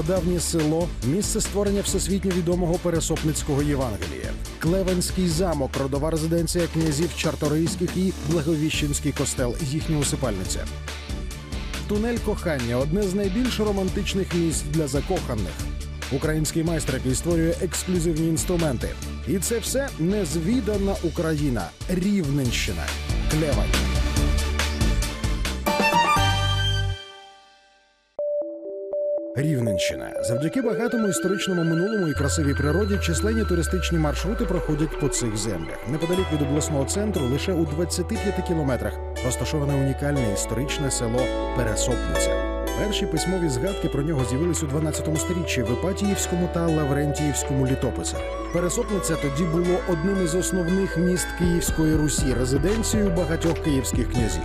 стародавнє село, місце створення всесвітньо відомого пересопницького Євангелія, Клевенський замок, родова резиденція князів Чарторийських і Благовіщенський костел, їхня усипальниця. Тунель кохання одне з найбільш романтичних місць для закоханих. Український майстер, який створює ексклюзивні інструменти. І це все незвідана Україна, Рівненщина, Клевань. Рівненщина завдяки багатому історичному минулому і красивій природі численні туристичні маршрути проходять по цих землях. Неподалік від обласного центру, лише у 25 кілометрах, розташоване унікальне історичне село Пересопниця. Перші письмові згадки про нього з'явились у 12 сторіччі в Іпатіївському та Лаврентіївському літописах. Пересопниця тоді було одним із основних міст Київської Русі, резиденцією багатьох київських князів.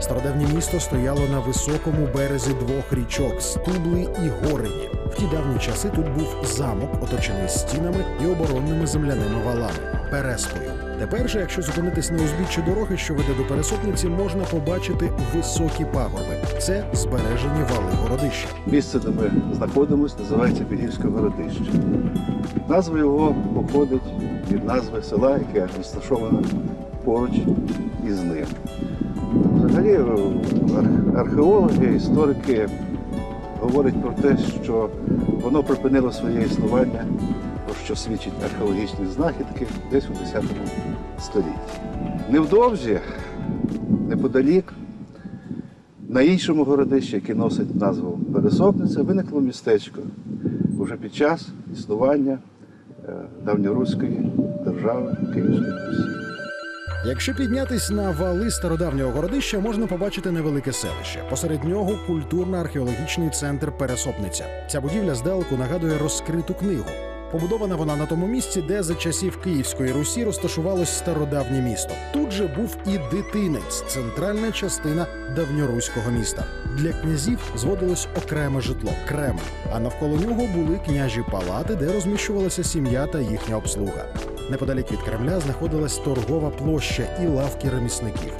Стародавнє місто стояло на високому березі двох річок Стубли і Горині. В ті давні часи тут був замок, оточений стінами і оборонними земляними валами Переспою. Тепер же, якщо зупинитись на узбіччі дороги, що веде до пересопниці, можна побачити високі пагорби. Це збережені вали городища. Місце, де ми знаходимося, називається Підгірське городище. Назва його походить від назви села, яке розташоване поруч із ним. Взагалі, археологи, історики говорять про те, що воно припинило своє існування, про що свідчать археологічні знахідки десь у 10 столітті. Невдовзі, неподалік, на іншому городищі, яке носить назву Пересопниця, виникло містечко вже під час існування е, давньоруської держави Київської Русі. Якщо піднятись на вали стародавнього городища, можна побачити невелике селище. Посеред нього культурно-археологічний центр Пересопниця. Ця будівля здалеку нагадує розкриту книгу. Побудована вона на тому місці, де за часів Київської Русі розташувалось стародавнє місто. Тут же був і дитинець, центральна частина давньоруського міста. Для князів зводилось окреме житло Кремль, а навколо нього були княжі палати, де розміщувалася сім'я та їхня обслуга. Неподалік від Кремля знаходилась торгова площа і лавки ремісників.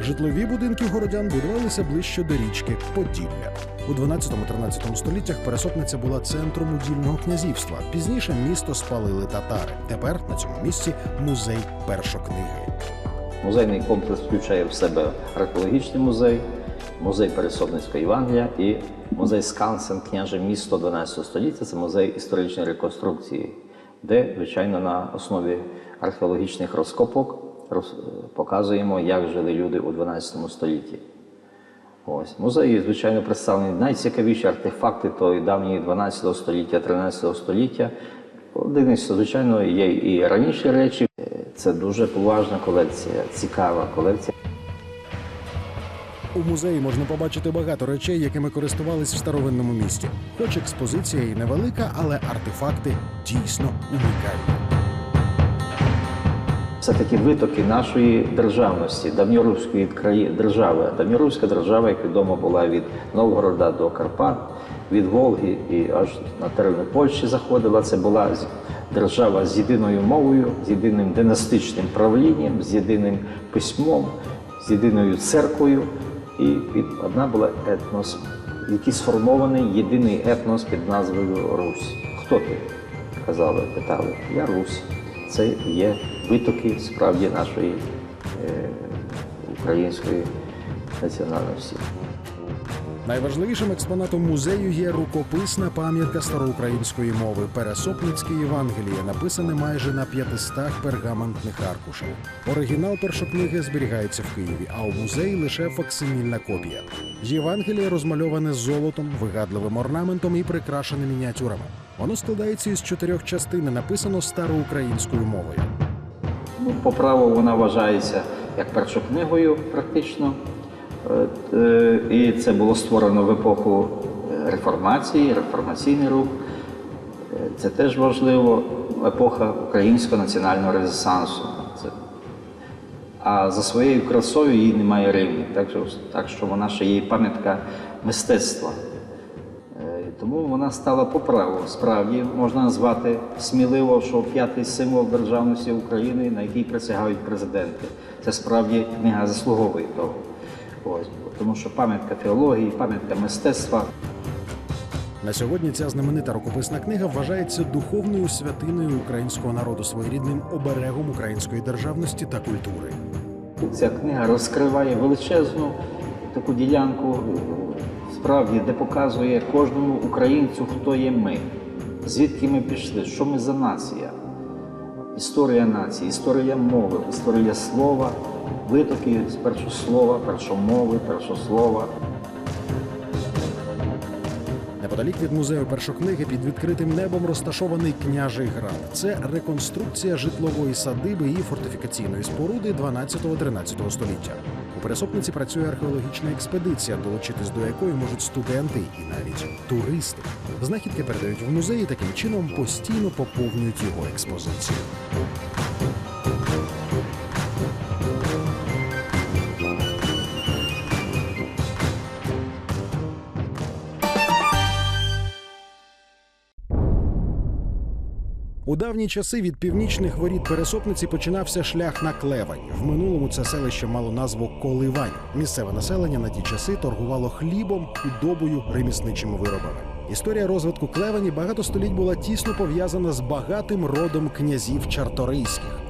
Житлові будинки городян будувалися ближче до річки Поділля. У 12-13 століттях пересопниця була центром удільного князівства. Пізніше місто спалили татари. Тепер на цьому місці музей першокниги. Музейний комплекс включає в себе археологічний музей, музей Пересопницького Євангелія і музей Скансен княже місто 12 століття. Це музей історичної реконструкції, де, звичайно, на основі археологічних розкопок роз- показуємо, як жили люди у 12 столітті. Ось музеї, звичайно, представлені найцікавіші артефакти тої давньої 12 століття, 13 століття. Один із, звичайно, є і раніші речі. Це дуже поважна колекція, цікава колекція. У музеї можна побачити багато речей, якими користувались в старовинному місті. Хоч експозиція і невелика, але артефакти дійсно унікальні. Це такі витоки нашої державності, давньоруської держави. Давньоруська держава, як відомо, була від Новгорода до Карпат, від Волги і аж на терени Польщі заходила. Це була держава з єдиною мовою, з єдиним династичним правлінням, з єдиним письмом, з єдиною церквою. І під одна була етнос, який сформований єдиний етнос під назвою Русь. Хто ти? Казали, питали. Я Русь. Це є витоки справді нашої е, української національності. Найважливішим експонатом музею є рукописна пам'ятка староукраїнської мови Пересопницьке Євангеліє, написане майже на 500 пергаментних аркушах. Оригінал першокниги зберігається в Києві, а у музеї лише факсимільна копія. Євангеліє розмальоване золотом, вигадливим орнаментом і прикрашене мініатюрами. Воно складається із чотирьох частин, і написано староукраїнською мовою. Ну, по праву вона вважається як першокнигою практично. Е, І це було створено в епоху е, реформації, реформаційний рух. Е, Це теж важливо, епоха українського національного резонансу. А за своєю красою їй немає рівні. Так так що вона ще є пам'ятка мистецтва. Тому вона стала по праву. Справді можна назвати сміливо, що п'ятий символ державності України, на який присягають президенти. Це справді книга заслуговує того. Ось, тому що пам'ятка теології, пам'ятка мистецтва. На сьогодні ця знаменита рукописна книга вважається духовною святиною українського народу, своєрідним оберегом української державності та культури. Ця книга розкриває величезну таку ділянку справді, де показує кожному українцю, хто є ми, звідки ми пішли, що ми за нація. Історія нації, історія мови, історія слова, витоки з першослова, першомови, першослова. Неподалік від музею першокниги під відкритим небом розташований княжий град. Це реконструкція житлової садиби і фортифікаційної споруди 12-13 століття. У пересопниці працює археологічна експедиція, долучитись до якої можуть студенти і навіть туристи. Знахідки передають в музеї таким чином постійно поповнюють його експозицію. Давні часи від північних воріт пересопниці починався шлях на Клевань. В минулому це селище мало назву Коливань. Місцеве населення на ті часи торгувало хлібом, худобою, ремісничими виробами. Історія розвитку Клевані багато століть була тісно пов'язана з багатим родом князів чарторийських.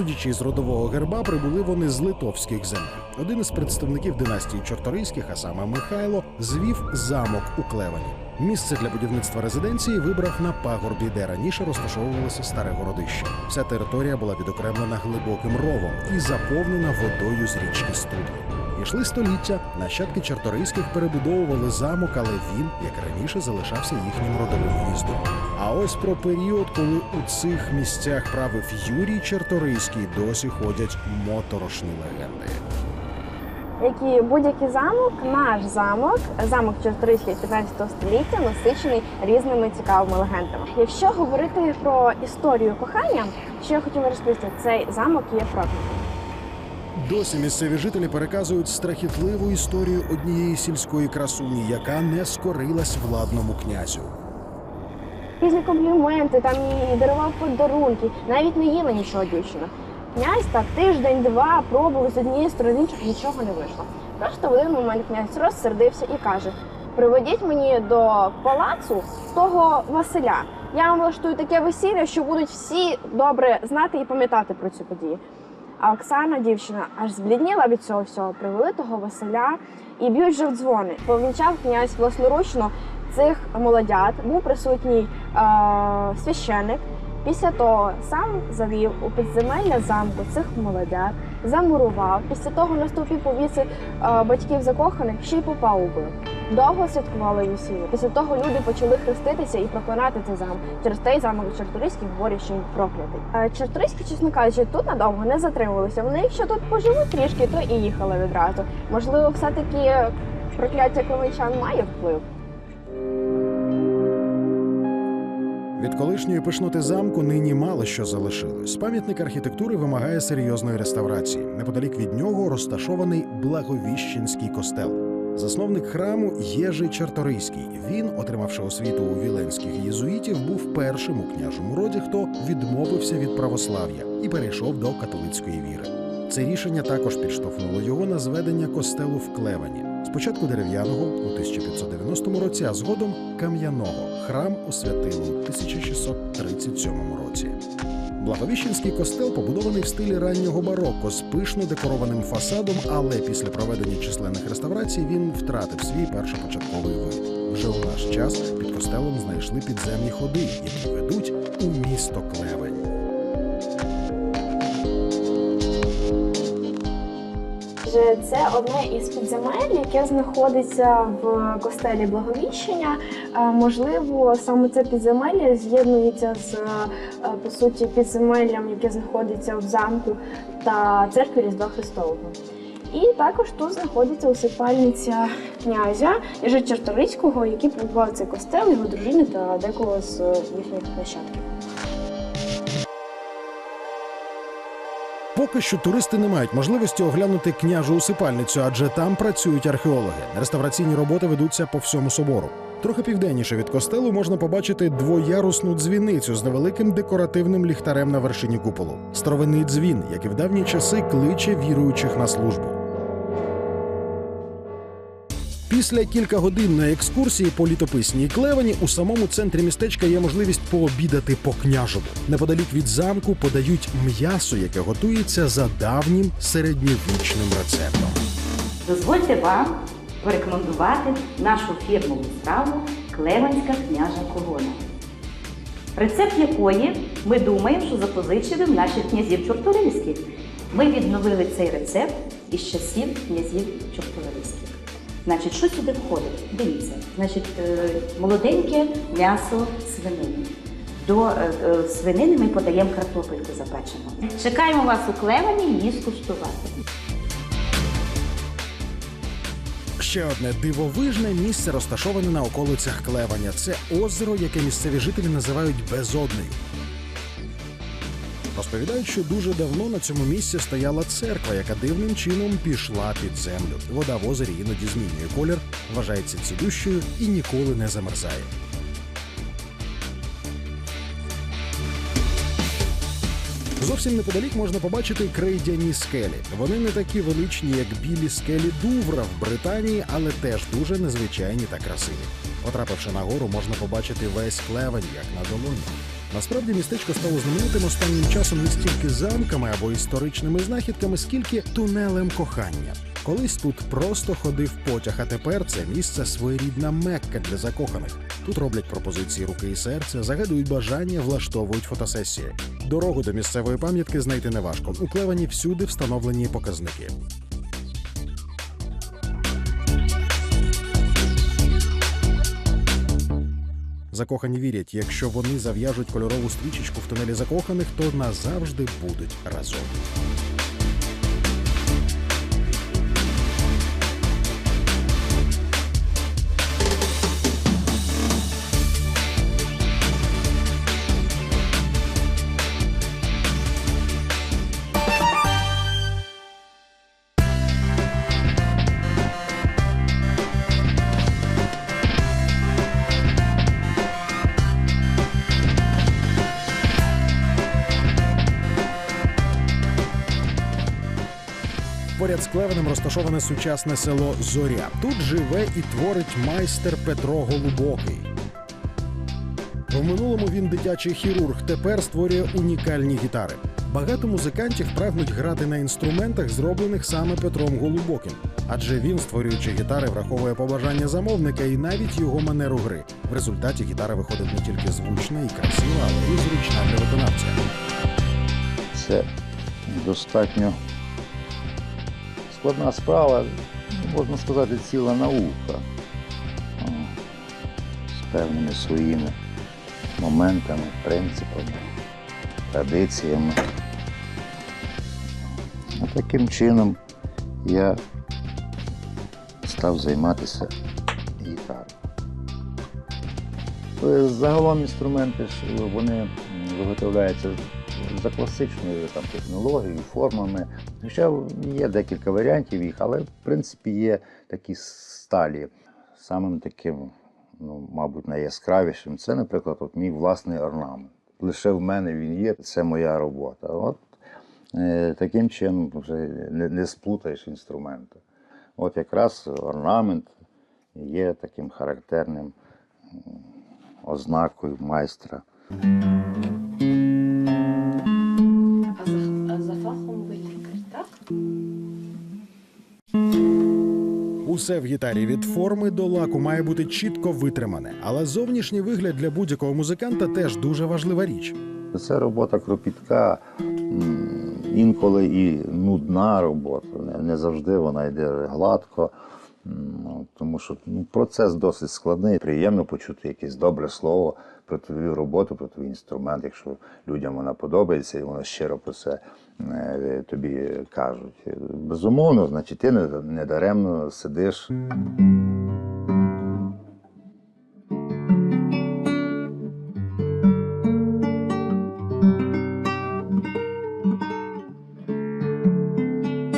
Судячи з родового герба, прибули вони з литовських земель. Один із представників династії Чорторийських, а саме Михайло, звів замок у Клевані. Місце для будівництва резиденції вибрав на пагорбі, де раніше розташовувалося старе городище. Вся територія була відокремлена глибоким ровом і заповнена водою з річки Студли. Ішли століття, нащадки чарторийських перебудовували замок, але він, як раніше, залишався їхнім родовим гніздом. А ось про період, коли у цих місцях правив Юрій Чарторийський, досі ходять моторошні легенди. як і будь-який замок, наш замок, замок Чорторийський 15 століття, насичений різними цікавими легендами. Якщо говорити про історію кохання, що я хотіла розповісти, цей замок є проклятим. Досі місцеві жителі переказують страхітливу історію однієї сільської красуні, яка не скорилась владному князю. Різні компліменти, там і дарував подарунки, навіть не їла нічого дівчина. Князь так тиждень-два пробував з однієї сторони, нічого не вийшло. Просто в один момент князь розсердився і каже: приведіть мені до палацу того Василя. Я вам влаштую таке весілля, що будуть всі добре знати і пам'ятати про цю подію. А Оксана, дівчина, аж зблідніла від цього всього. Привели того Василя і б'ють же в дзвони. Повінчав князь власноручно цих молодят. Був присутній е, священик. Після того сам завів у підземелля замку цих молодят, замурував. Після того на стовпі повісив е, батьків закоханих, ще й попа убив. Довго святкували весілля. Після того люди почали хреститися і проклинати цей замок. Через той замок Чарторийський говорять, що він проклятий. Е, Чарторийські, чесно кажучи, тут надовго не затримувалися. Вони, якщо тут поживуть трішки, то і їхали відразу. Можливо, все-таки прокляття кривичан має вплив. Від колишньої пишноти замку нині мало що залишилось. Пам'ятник архітектури вимагає серйозної реставрації. Неподалік від нього розташований Благовіщенський костел. Засновник храму Єжи Чарторийський. Він, отримавши освіту у віленських єзуїтів, був першим у княжому роді, хто відмовився від православ'я і перейшов до католицької віри. Це рішення також підштовхнуло його на зведення костелу в Клевані. Спочатку дерев'яного у 1590 році, а згодом кам'яного храм освятили у 1637 році. Благовіщенський костел побудований в стилі раннього бароко з пишно декорованим фасадом, але після проведення численних реставрацій він втратив свій першопочатковий вид. Вже у наш час під костелом знайшли підземні ходи, які ведуть у місто Клевень. Отже, Це одне із підземель, яке знаходиться в костелі Благовіщення. Е, Можливо, саме це підземелля з'єднується з е, по суті підземеллям, яке знаходиться в замку та церкві Різдва Христового. І також тут знаходиться усипальниця князя Єжи Чарторицького, який побудував цей костел, його дружини та декого з їхніх нащадків. Поки що туристи не мають можливості оглянути княжу усипальницю, адже там працюють археологи. Реставраційні роботи ведуться по всьому собору. Трохи південніше від костелу можна побачити двоярусну дзвіницю з невеликим декоративним ліхтарем на вершині куполу. Старовинний дзвін, як і в давні часи, кличе віруючих на службу. Після кількагодинної екскурсії по літописній клевані у самому центрі містечка є можливість пообідати по княжому. Неподалік від замку подають м'ясо, яке готується за давнім середньовічним рецептом. Дозвольте вам порекомендувати нашу фірмову страву Клеванська княжа корона. Рецепт якої ми думаємо, що запозичили в наших князів чорторийських. Ми відновили цей рецепт із часів князів чорторийських. Значить, що сюди входить? Дивіться, значить, е, молоденьке м'ясо свинини. До е, е, свинини ми подаємо картопельку запечену. Чекаємо вас у Клевані її скуштувати. Ще одне дивовижне місце розташоване на околицях Клеваня. Це озеро, яке місцеві жителі називають безоднею. Розповідають, що дуже давно на цьому місці стояла церква, яка дивним чином пішла під землю. Вода в озері іноді змінює колір, вважається цілющою і ніколи не замерзає. Зовсім неподалік можна побачити крейдяні скелі. Вони не такі величні, як білі скелі Дувра в Британії, але теж дуже незвичайні та красиві. Потрапивши на гору, можна побачити весь клевень, як на долоні. Насправді містечко стало знаменитим останнім часом не стільки замками або історичними знахідками, скільки тунелем кохання. Колись тут просто ходив потяг, а тепер це місце своєрідна мекка для закоханих. Тут роблять пропозиції руки і серця, загадують бажання, влаштовують фотосесії. Дорогу до місцевої пам'ятки знайти неважко. У всюди встановлені показники. Закохані вірять, якщо вони зав'яжуть кольорову стрічечку в тунелі закоханих, то назавжди будуть разом. Поряд з Клевенем розташоване сучасне село Зоря. Тут живе і творить майстер Петро Голубокий. В минулому він дитячий хірург. Тепер створює унікальні гітари. Багато музикантів прагнуть грати на інструментах, зроблених саме Петром Голубоким. Адже він, створюючи гітари, враховує побажання замовника і навіть його манеру гри. В результаті гітара виходить не тільки звучна і красива, але й зручна для виконавця. Це достатньо складна справа, можна сказати, ціла наука з певними своїми моментами, принципами, традиціями. А таким чином я став займатися гітарою. Е, Загалом інструменти вони виготовляються за класичною там, технологією, формами. Хоча є декілька варіантів їх, але в принципі є такі сталі. Самим таким, ну, мабуть, найяскравішим це, наприклад, от мій власний орнамент. Лише в мене він є, це моя робота. От е, таким чином вже не, не сплутаєш інструменти. От якраз орнамент є таким характерним ознакою майстра. Усе в гітарі від форми до лаку має бути чітко витримане, але зовнішній вигляд для будь-якого музиканта теж дуже важлива річ. Це робота кропітка, інколи і нудна робота. Не, завжди вона йде гладко, тому що ну, процес досить складний. Приємно почути якесь добре слово про твою роботу, про твій інструмент, якщо людям вона подобається і вони щиро про це тобі кажуть. Безумовно, значить, ти не, не даремно сидиш.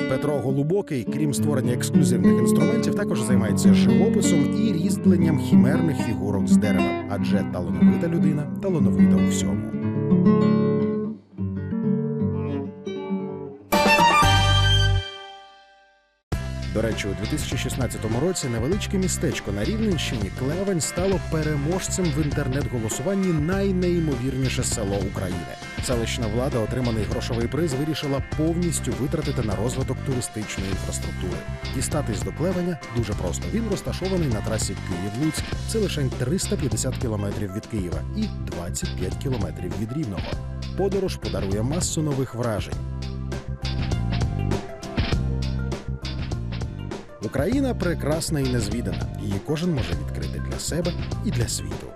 Петро Голубокий, крім створення ексклюзивних інструментів, також займається живописом і різьбленням хімерних фігурок з дерева, адже талановита людина талановита у всьому. До речі, у 2016 році невеличке містечко на Рівненщині Клевень стало переможцем в інтернет-голосуванні найнеймовірніше село України. Селищна влада отриманий грошовий приз вирішила повністю витратити на розвиток туристичної інфраструктури. Дістатись до Клевеня дуже просто. Він розташований на трасі Київ-Луцьк. Це лише 350 кілометрів від Києва і 25 кілометрів від Рівного. Подорож подарує масу нових вражень. Україна прекрасна і незвідана. Її кожен може відкрити для себе і для світу.